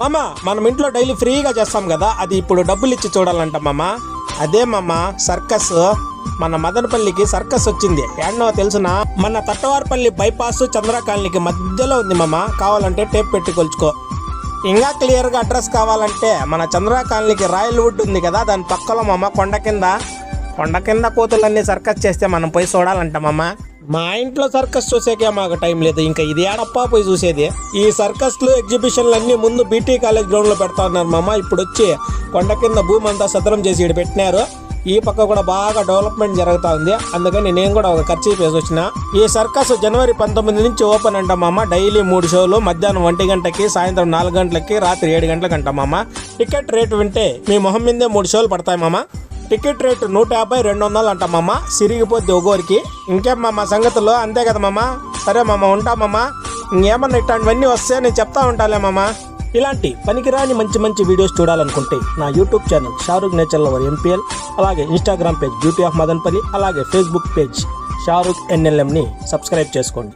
మామ మనం ఇంట్లో డైలీ ఫ్రీగా చేస్తాం కదా అది ఇప్పుడు డబ్బులు ఇచ్చి చూడాలంట మామ. అదే మామ సర్కస్ మన మదనపల్లికి సర్కస్ వచ్చింది. ఏడనో తెలుసునా? మన తట్టవారపల్లి బైపాస్ చంద్రకాలనికి మధ్యలో ఉంది మామ కావాలంటే టేప్ పెట్టి కొలుచుకో. ఇంకా క్లియర్గా అడ్రస్ కావాలంటే మన చంద్రకాలనికి రాయల్ వుడ్ ఉంది కదా దాని పక్కలో మామ కొండ కింద. కొండ కింద కోతులన్నీ సర్కస్ చేస్తే మనం పోయి చూడాలంట మామ. మా ఇంట్లో సర్కస్ చూసేకే మాకు టైం లేదు. ఇంకా ఇది ఏడప్పా పోయి చూసేది? ఈ సర్కస్లు ఎగ్జిబిషన్లు అన్నీ ముందు బీటీ కాలేజ్ గ్రౌండ్లో పెడతా ఉన్నారు మామ. ఇప్పుడు వచ్చి కొండ కింద భూమి అంతా సదరం చేసి ఇక్కడ పెట్టినారు. ఈ పక్క కూడా బాగా డెవలప్మెంట్ జరుగుతూ ఉంది. అందుకని నేను కూడా ఒక ఖర్చు వేసి వచ్చిన. ఈ సర్కస్ జనవరి పంతొమ్మిది నుంచి ఓపెన్ అంటామమ్మ డైలీ మూడు షోలు మధ్యాహ్నం ఒంటి గంటకి సాయంత్రం నాలుగు గంటలకి రాత్రి ఏడు గంటలకు అంటామమ్మ టికెట్ రేట్ వింటే మీ మొహం మీదే మూడు షోలు పడతాయి మామ. టికెట్ రేటు నూట యాభై రెండు వందలు అంటామమ్మ సిరిగిపోద్ది ఒక్కోరికి ఇంకేం మామ సంగతులు? అంతే కదా మామ. సరే మామ ఉంటా ఇంకేమన్నా ఇట్లాంటివన్నీ వస్తే నేను చెప్తా ఉంటాలే ఇలాంటి పనికిరాని మంచి మంచి వీడియోస్ చూడాలనుకుంటే నా YouTube channel Shahrukh nature lover MPL అలాగే Instagram page beauty of Madanapalle అలాగే ఫేస్బుక్ పేజ్ షారూక్ ఎన్ఎల్ఎంని సబ్స్క్రైబ్ చేసుకోండి.